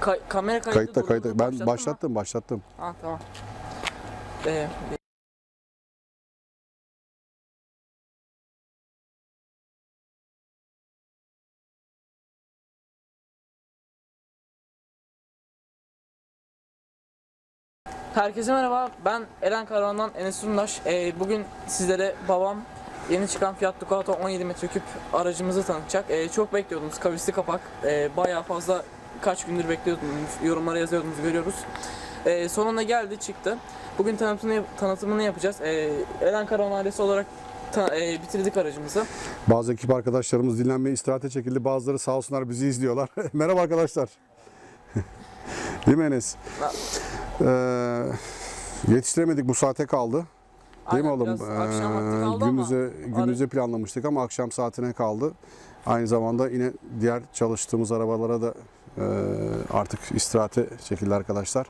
Kay- kamera kaydı Kayıtta durdu. kayıtta. Ben Başlattın mı? başlattım başlattım. Ha tamam. Ee, Herkese merhaba. Ben Eren Karavan'dan Enes Ündaş. Ee, bugün sizlere babam yeni çıkan Fiat Ducato 17 metreküp aracımızı tanıtacak. Ee, çok bekliyordunuz. Kavisli kapak. Ee, bayağı fazla kaç gündür bekliyordunuz. Yorumlara yazıyordunuz görüyoruz. Ee, sonunda geldi çıktı. Bugün tanıtımını, tanıtımını yapacağız. Ee, Eren Karavan ailesi olarak ta- e, bitirdik aracımızı. Bazı ekip arkadaşlarımız dinlenmeye istirahate çekildi. Bazıları sağ olsunlar bizi izliyorlar. Merhaba arkadaşlar. Değil mi Enes? Ee, yetiştiremedik bu saate kaldı. Değil mi Aynen, oğlum? akşam vakti Ee, ama gündüze, gündüze planlamıştık ama akşam saatine kaldı. Aynı zamanda yine diğer çalıştığımız arabalara da e, artık istirahate çekildi arkadaşlar.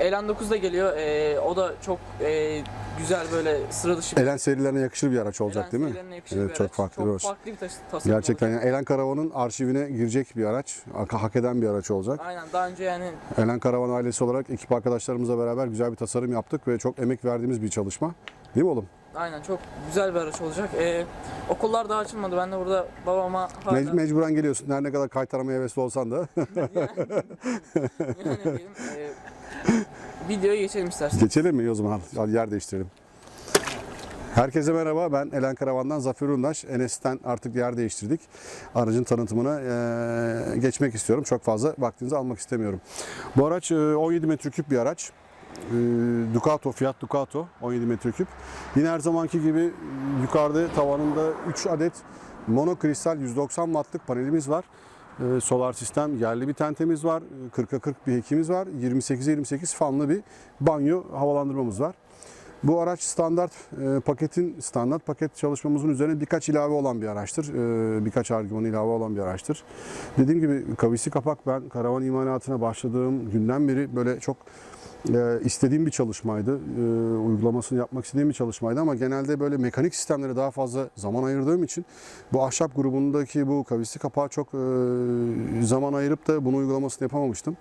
Elan 9 da geliyor. Ee, o da çok e, güzel böyle sıra dışı bir Elen serilerine yakışır bir araç olacak Elen değil mi? serilerine yakışır Evet, bir çok araç. farklı çok bir araç. farklı bir tasarım Gerçekten olacak. yani Elen Karavan'ın arşivine girecek bir araç. Hak, hak eden bir araç olacak. Aynen daha önce yani Elen Karavan ailesi olarak ekip arkadaşlarımızla beraber güzel bir tasarım yaptık ve çok emek verdiğimiz bir çalışma. Değil mi oğlum? Aynen çok güzel bir araç olacak. Ee, okullar daha açılmadı. Ben de burada babama hala Me- mecburen geliyorsun. Her ne kadar kaytaramaya hevesli olsan da. yani diyelim, e, videoya geçelim istersen. Geçelim mi o zaman? Hadi yer değiştirelim. Herkese merhaba. Ben Elen Karavan'dan Zafer Undaş. Enes'ten artık yer değiştirdik. Aracın tanıtımına eee, geçmek istiyorum. Çok fazla vaktinizi almak istemiyorum. Bu araç eee, 17 metreküp bir araç. Eee, Ducato, Fiat Ducato 17 metreküp. Yine her zamanki gibi yukarıda tavanında 3 adet monokristal 190 wattlık panelimiz var. Eee, solar sistem, yerli bir tentemiz var. 40'a 40 bir hekimiz var. 28'e 28 fanlı bir banyo havalandırmamız var. Bu araç standart e, paketin standart paket çalışmamızın üzerine birkaç ilave olan bir araçtır. E, birkaç argüman ilave olan bir araçtır. Dediğim gibi kavisli kapak ben karavan imalatına başladığım günden beri böyle çok e, istediğim bir çalışmaydı. E, uygulamasını yapmak istediğim bir çalışmaydı ama genelde böyle mekanik sistemlere daha fazla zaman ayırdığım için bu ahşap grubundaki bu kavisli kapağa çok e, zaman ayırıp da bunu uygulamasını yapamamıştım.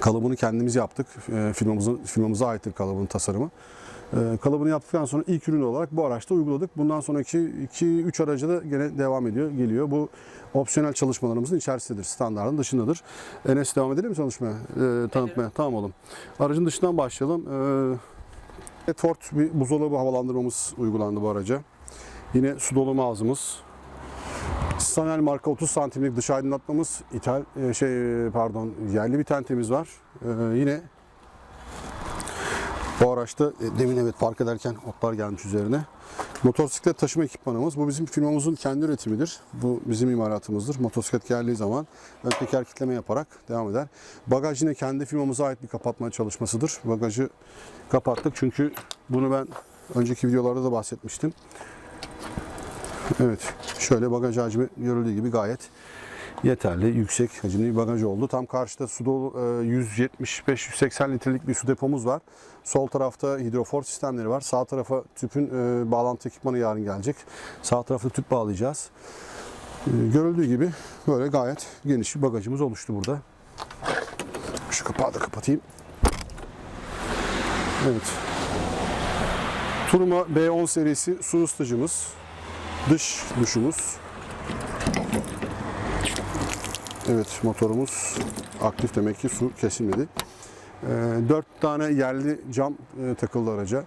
Kalıbını kendimiz yaptık. E, firmamızın firmamıza aittir kalıbın tasarımı. E, kalıbını yaptıktan sonra ilk ürün olarak bu araçta uyguladık. Bundan sonraki 2-3 araca da gene devam ediyor, geliyor. Bu opsiyonel çalışmalarımızın içerisindedir, standartın dışındadır. Enes devam edelim mi çalışmaya, e, tanıtmaya? Tamam oğlum. Aracın dışından başlayalım. E, Ford bir buzdolabı havalandırmamız uygulandı bu araca. Yine su doluma ağzımız. Sanel marka 30 santimlik dış aydınlatmamız, ithal e, şey e, pardon yerli bir tentemiz var. E, yine bu araçta e, demin evet park ederken otlar gelmiş üzerine. Motosiklet taşıma ekipmanımız. Bu bizim firmamızın kendi üretimidir. Bu bizim imalatımızdır. Motosiklet geldiği zaman ön teker kitleme yaparak devam eder. Bagaj yine kendi firmamıza ait bir kapatma çalışmasıdır. Bagajı kapattık çünkü bunu ben önceki videolarda da bahsetmiştim. Evet, şöyle bagaj hacmi görüldüğü gibi gayet yeterli, yüksek hacimli bir bagaj oldu. Tam karşıda su dolu e, 175-180 litrelik bir su depomuz var. Sol tarafta hidrofor sistemleri var. Sağ tarafa tüpün e, bağlantı ekipmanı yarın gelecek. Sağ tarafta tüp bağlayacağız. E, Görüldüğü gibi böyle gayet geniş bir bagajımız oluştu burada. Şu kapağı da kapatayım. Evet. Turuma B10 serisi su ısıtıcımız. Dış duşumuz. Evet motorumuz aktif demek ki su kesilmedi. Ee, Dört tane yerli cam e, takıldı araca.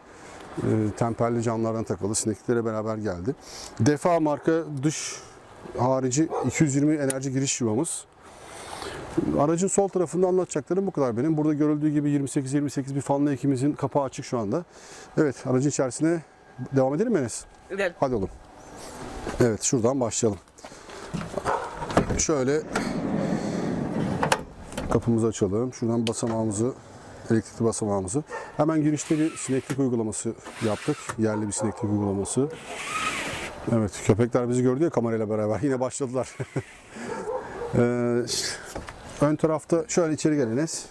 Ee, Temperli camlardan takıldı. Sinekliklere beraber geldi. Defa marka dış harici 220 enerji giriş yuvamız. Aracın sol tarafında anlatacaklarım bu kadar benim. Burada görüldüğü gibi 28-28 bir fanlı ekimizin kapağı açık şu anda. Evet aracın içerisine devam edelim mi Enes? Gel. Hadi oğlum. Evet şuradan başlayalım. Şöyle kapımızı açalım. Şuradan basamağımızı, elektrikli basamağımızı. Hemen girişte bir sineklik uygulaması yaptık. Yerli bir sineklik uygulaması. Evet köpekler bizi gördü ya kamerayla beraber. Yine başladılar. Ee, ön tarafta şöyle içeri geliniz.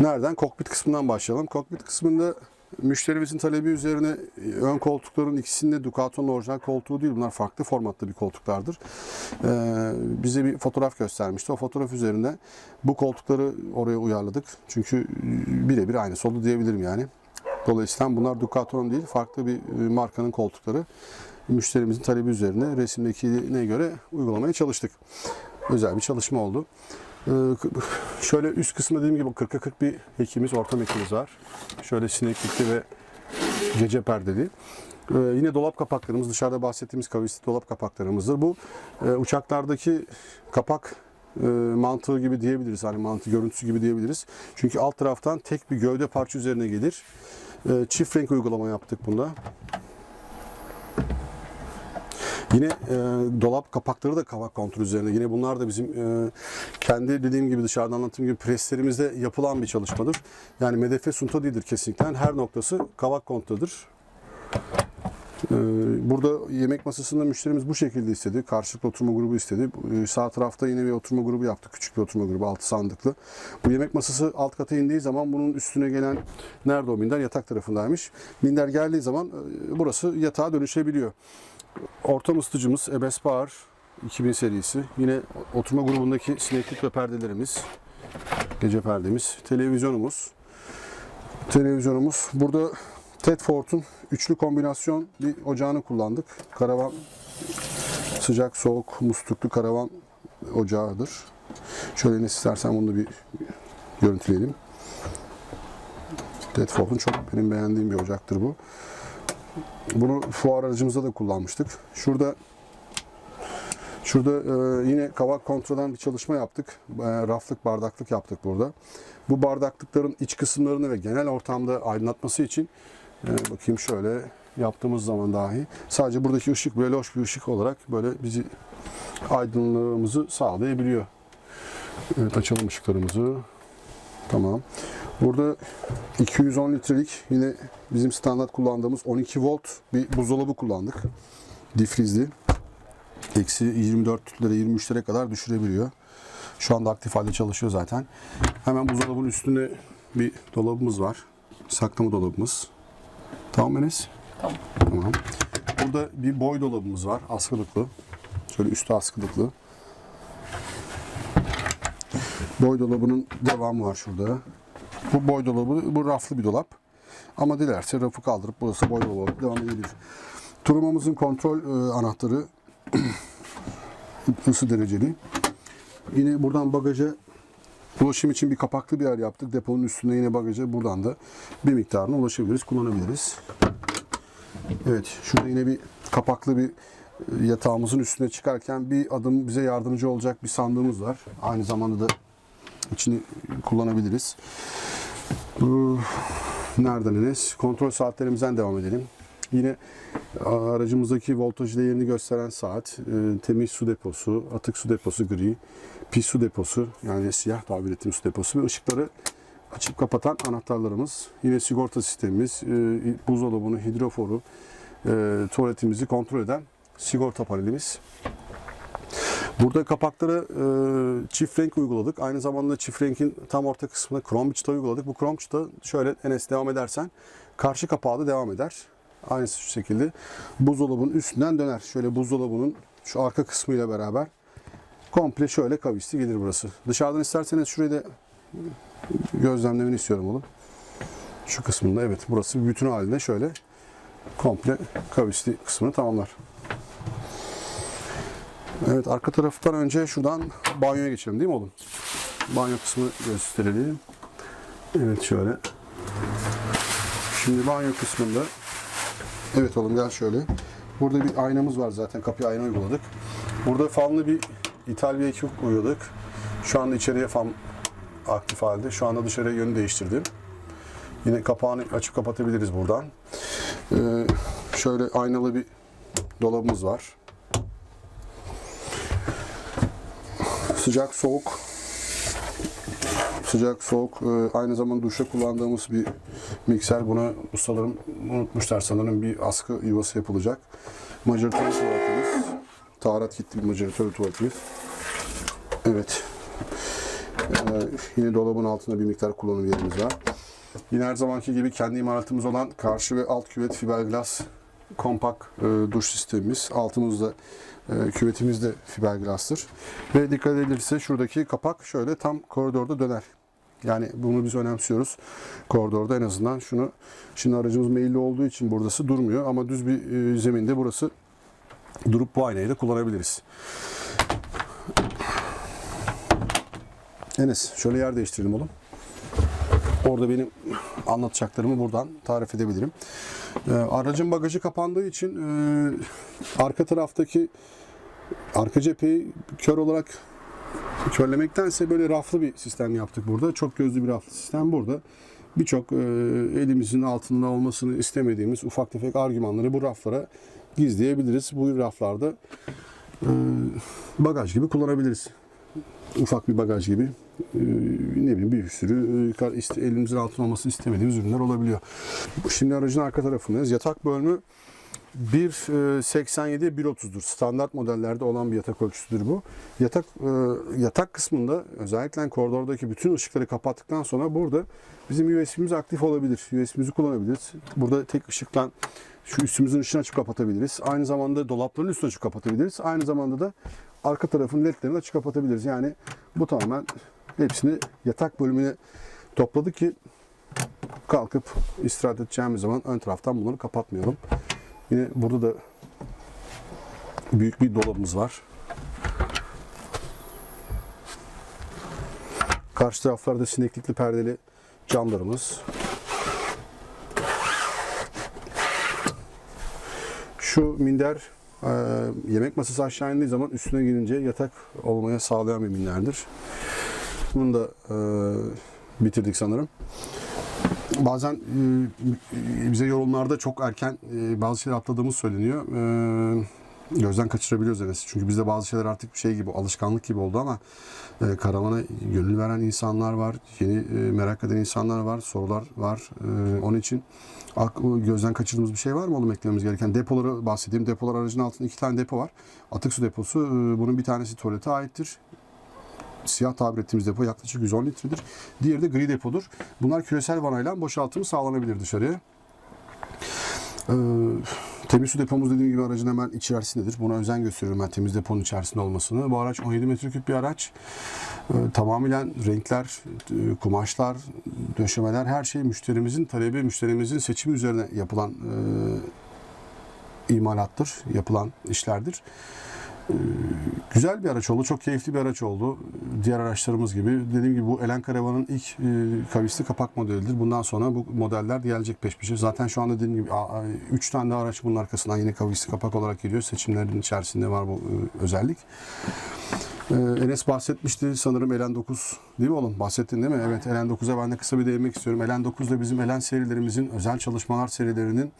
Nereden? Kokpit kısmından başlayalım. Kokpit kısmında müşterimizin talebi üzerine e, ön koltukların ikisinde Ducato'nun orijinal koltuğu değil. Bunlar farklı formatta bir koltuklardır. Ee, bize bir fotoğraf göstermişti. O fotoğraf üzerinde bu koltukları oraya uyarladık. Çünkü birebir aynısı oldu diyebilirim yani. Dolayısıyla bunlar Ducato'nun değil, farklı bir e, markanın koltukları. Müşterimizin talebi üzerine resimdekine göre uygulamaya çalıştık. Özel bir çalışma oldu. Ee, Şöyle üst kısmında dediğim gibi 40'a 40 bir hekimiz, ortam hekimiz var. Şöyle sineklikli ve gece perdeli. Ee, yine dolap kapaklarımız, dışarıda bahsettiğimiz kavisli dolap kapaklarımızdır. Bu e, uçaklardaki kapak e, mantığı gibi diyebiliriz. Hani mantı görüntüsü gibi diyebiliriz. Çünkü alt taraftan tek bir gövde parça üzerine gelir. E, çift renk uygulama yaptık bunda. Yine e, dolap kapakları da kavak kontrol üzerine. Yine bunlar da bizim e, kendi dediğim gibi dışarıdan anlattığım gibi preslerimizde yapılan bir çalışmadır. Yani medefe sunta değildir kesinlikle. Her noktası kavak kontrolüdür. E, burada yemek masasında müşterimiz bu şekilde istedi. Karşılıklı oturma grubu istedi. E, sağ tarafta yine bir oturma grubu yaptık. Küçük bir oturma grubu, altı sandıklı. Bu yemek masası alt kata indiği zaman bunun üstüne gelen nerede o minder? Yatak tarafındaymış. Minder geldiği zaman e, burası yatağa dönüşebiliyor. Ortam ısıtıcımız Ebes Bağır 2000 serisi. Yine oturma grubundaki sineklik ve perdelerimiz. Gece perdemiz. Televizyonumuz. Televizyonumuz. Burada Tedford'un üçlü kombinasyon bir ocağını kullandık. Karavan sıcak soğuk musluklu karavan ocağıdır. Şöyle ne istersen bunu da bir görüntüleyelim. Tedford'un çok benim beğendiğim bir ocaktır bu. Bunu fuar aracımızda da kullanmıştık. Şurada Şurada e, yine kavak kontrolden bir çalışma yaptık. E, raflık, bardaklık yaptık burada. Bu bardaklıkların iç kısımlarını ve genel ortamda aydınlatması için e, bakayım şöyle yaptığımız zaman dahi sadece buradaki ışık böyle loş bir ışık olarak böyle bizi aydınlığımızı sağlayabiliyor. Evet açalım ışıklarımızı. Tamam. Burada 210 litrelik yine bizim standart kullandığımız 12 volt bir buzdolabı kullandık. Difrizli. Eksi 24'lere 23'lere kadar düşürebiliyor. Şu anda aktif halde çalışıyor zaten. Hemen buzdolabının üstünde bir dolabımız var. Saklama dolabımız. Tamam Enes? Tamam. Tamam. Burada bir boy dolabımız var. Askılıklı. Şöyle üstü askılıklı. Boy dolabının devamı var şurada. Bu boy dolabı, bu raflı bir dolap. Ama dilerse rafı kaldırıp burası boy dolabı devam edebilir. Turumamızın kontrol e, anahtarı ısı dereceli. Yine buradan bagaja ulaşım için bir kapaklı bir yer yaptık. Deponun üstünde yine bagaja buradan da bir miktarına ulaşabiliriz, kullanabiliriz. Evet, şurada yine bir kapaklı bir e, yatağımızın üstüne çıkarken bir adım bize yardımcı olacak bir sandığımız var. Aynı zamanda da içini kullanabiliriz. Nereden Enes? Kontrol saatlerimizden devam edelim. Yine aracımızdaki voltaj değerini gösteren saat, e, temiz su deposu, atık su deposu gri, pis su deposu yani siyah tabir ettiğim su deposu ve ışıkları açıp kapatan anahtarlarımız. Yine sigorta sistemimiz, e, buzdolabını, hidroforu, e, tuvaletimizi kontrol eden sigorta panelimiz. Burada kapaklara e, çift renk uyguladık. Aynı zamanda çift renkin tam orta kısmına krom çıta uyguladık. Bu krom çıta şöyle Enes devam edersen karşı kapağı da devam eder. Aynısı şu şekilde buzdolabının üstünden döner. Şöyle buzdolabının şu arka kısmıyla beraber komple şöyle kavisli gelir burası. Dışarıdan isterseniz şurayı da gözlemlemeni istiyorum oğlum. Şu kısmında evet burası bütün halinde şöyle komple kavisli kısmını tamamlar. Evet arka taraftan önce şuradan banyoya geçelim değil mi oğlum? Banyo kısmını gösterelim. Evet şöyle. Şimdi banyo kısmında Evet oğlum gel şöyle. Burada bir aynamız var zaten. Kapıya ayna uyguladık. Burada fanlı bir ithal bir ekip uyguladık. Şu anda içeriye fan aktif halde. Şu anda dışarıya yönü değiştirdim. Yine kapağını açıp kapatabiliriz buradan. Ee, şöyle aynalı bir dolabımız var. Sıcak soğuk sıcak soğuk e, aynı zamanda duşta kullandığımız bir mikser buna ustalarım unutmuşlar sanırım bir askı yuvası yapılacak. Macaratör tuvaletimiz. Taharat kitli bir macaratör tuvaletimiz. Evet. Ee, yine dolabın altında bir miktar kullanım yerimiz var. Yine her zamanki gibi kendi imalatımız olan karşı ve alt küvet fiberglass kompak e, duş sistemimiz. Altımızda e, küvetimiz de fiberglass'tır. Ve dikkat edilirse şuradaki kapak şöyle tam koridorda döner. Yani bunu biz önemsiyoruz. Koridorda en azından şunu şimdi aracımız meyilli olduğu için buradası durmuyor ama düz bir e, zeminde burası durup bu aynayı da kullanabiliriz. Enes şöyle yer değiştirelim oğlum. Orada benim anlatacaklarımı buradan tarif edebilirim. Ee, aracın bagajı kapandığı için e, arka taraftaki arka cepheyi kör olarak körlemektense böyle raflı bir sistem yaptık burada. Çok gözlü bir raflı sistem burada. Birçok e, elimizin altında olmasını istemediğimiz ufak tefek argümanları bu raflara gizleyebiliriz. Bu raflarda e, bagaj gibi kullanabiliriz. Ufak bir bagaj gibi. E, ne bileyim bir sürü e, elimizin altında olmasını istemediğimiz ürünler olabiliyor. Şimdi aracın arka tarafındayız. Yatak bölümü 1.87'ye 1.30'dur. Standart modellerde olan bir yatak ölçüsüdür bu. Yatak e, yatak kısmında özellikle koridordaki bütün ışıkları kapattıktan sonra burada bizim USB'miz aktif olabilir. USB'mizi kullanabiliriz. Burada tek ışıkla şu üstümüzün ışığını açıp kapatabiliriz. Aynı zamanda dolapların üstünü açıp kapatabiliriz. Aynı zamanda da arka tarafın ledlerini açıp kapatabiliriz. Yani bu tamamen hepsini yatak bölümüne topladık ki kalkıp istirahat edeceğimiz zaman ön taraftan bunları kapatmayalım. Yine burada da büyük bir dolabımız var. Karşı taraflarda sineklikli perdeli camlarımız. Şu minder e, yemek masası aşağı indiği zaman üstüne gelince yatak olmaya sağlayan bir minderdir. Bunu da e, bitirdik sanırım. Bazen e, bize yorumlarda çok erken e, bazı şeyler atladığımız söyleniyor. E, gözden kaçırabiliyoruz Enes. Çünkü bizde bazı şeyler artık bir şey gibi, alışkanlık gibi oldu ama e, karavana gönül veren insanlar var, yeni e, merak eden insanlar var, sorular var. E, onun için ak- gözden kaçırdığımız bir şey var mı oğlum eklememiz gereken? Depoları bahsedeyim. Depolar aracın altında iki tane depo var. Atık su deposu. e, bunun bir tanesi tuvalete aittir siyah tabir ettiğimiz depo yaklaşık 110 litredir. Diğeri de gri depodur. Bunlar küresel vanayla boşaltımı sağlanabilir dışarıya. Ee, temiz su depomuz dediğim gibi aracın hemen içerisindedir. Buna özen gösteriyorum ben temiz deponun içerisinde olmasını. Bu araç 17 metreküp bir araç. Ee, tamamen renkler, e, kumaşlar, döşemeler her şey müşterimizin talebi, müşterimizin seçimi üzerine yapılan e, imalattır, yapılan işlerdir. Güzel bir araç oldu. Çok keyifli bir araç oldu. Diğer araçlarımız gibi. Dediğim gibi bu Elen Karavan'ın ilk e, kavisli kapak modelidir. Bundan sonra bu modeller gelecek peş peşe. Zaten şu anda dediğim gibi 3 tane de araç bunun arkasından yine kavisli kapak olarak geliyor. Seçimlerin içerisinde var bu e, özellik. Ee, Enes bahsetmişti sanırım Elen 9 değil mi oğlum? Bahsettin değil mi? Evet Elen 9'a ben de kısa bir değinmek istiyorum. Elen 9 da bizim Elen serilerimizin özel çalışmalar serilerinin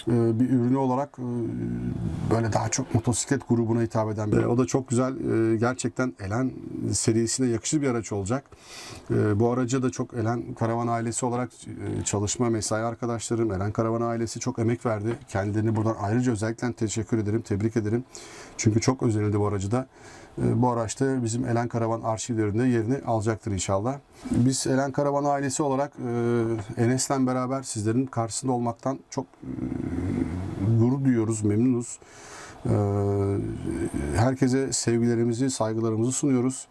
e, bir ürünü olarak e, böyle daha çok motosiklet grubuna hitap eden bir. O da çok güzel e, gerçekten Elen serisine yakışır bir araç olacak. E, Bu araca da çok Elen Karavan ailesi olarak e, çalışma mesai arkadaşlarım Elen Karavan ailesi çok emek verdi. Kendilerini buradan ayrıca özellikle teşekkür ederim, tebrik ederim. Çünkü çok özenildi bu aracı da. E, Bu araçta bizim Elen Karavan arşivlerinde yerini alacaktır inşallah. Biz Elen Karavan ailesi olarak e, Enes'le beraber sizlerin karşısında olmaktan çok e, duyuyoruz, memnunuz. E, Herkese sevgilerimizi, saygılarımızı sunuyoruz.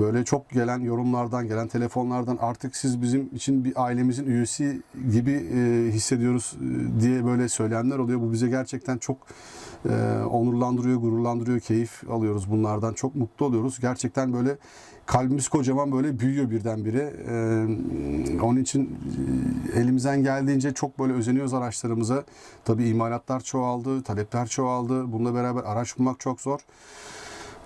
Böyle çok gelen yorumlardan, gelen telefonlardan artık siz bizim için bir ailemizin üyesi gibi e, hissediyoruz e, diye böyle söyleyenler oluyor. Bu bize gerçekten çok e, onurlandırıyor, gururlandırıyor, keyif alıyoruz bunlardan. Çok mutlu oluyoruz. Gerçekten böyle kalbimiz kocaman böyle büyüyor birdenbire. E, onun için e, elimizden geldiğince çok böyle özeniyoruz araçlarımıza. Tabii imalatlar çoğaldı, talepler çoğaldı. Bununla beraber araç bulmak çok zor.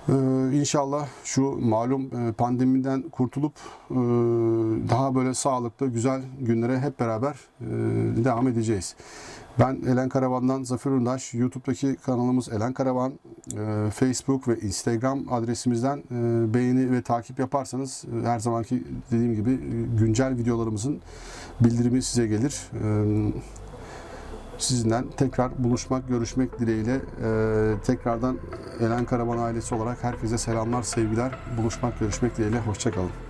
Ee, İnşallah şu malum e, pandemiden kurtulup e, daha böyle sağlıklı, güzel günlere hep beraber e, devam edeceğiz. Ben Elen Karavan'dan Zafer Ündaş. YouTube'daki kanalımız Elen Karavan. Facebook ve Instagram adresimizden beğeni ve takip yaparsanız her zamanki dediğim gibi güncel videolarımızın bildirimi size gelir. Sizinle tekrar buluşmak, görüşmek dileğiyle e, tekrardan Elen Karavan ailesi olarak herkese selamlar, sevgiler. Buluşmak, görüşmek dileğiyle. Hoşçakalın.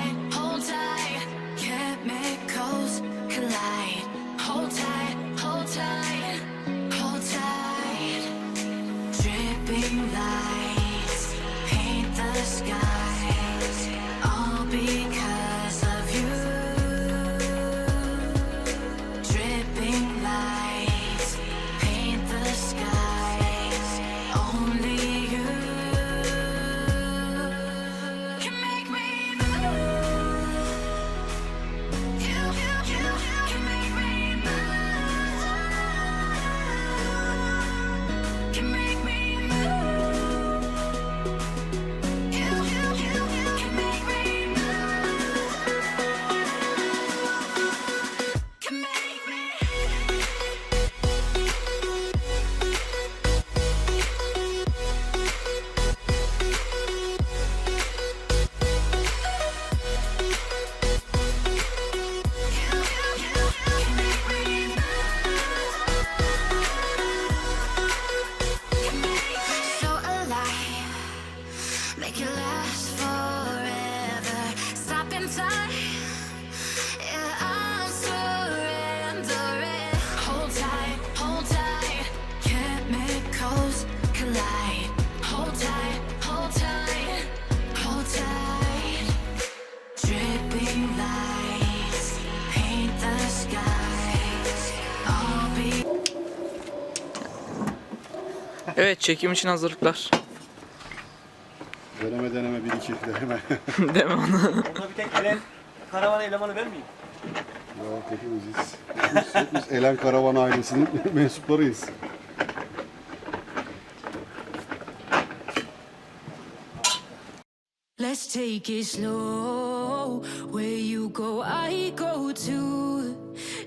Evet çekim için hazırlıklar. Deneme deneme bir iki deneme. Değil mi onu? Onda bir tek Elen karavan elemanı ben miyim? Yok. Hepimiz, hepimiz Elen Karavan ailesinin mensuplarıyız. Let's take it slow. Where you go, I go too.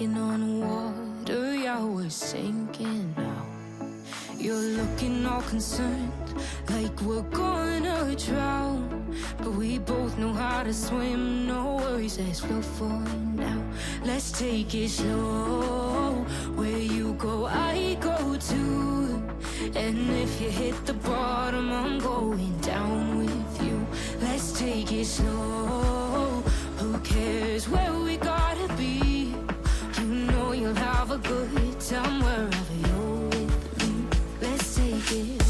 We're on water, yeah, we're sinking now. You're looking all concerned, like we're gonna drown. But we both know how to swim, no worries, let's flow for now. Let's take it slow. Where you go, I go too. And if you hit the bottom, I'm going down with you. Let's take it slow. Who cares where we gotta have a good time wherever you're with me. Let's take it.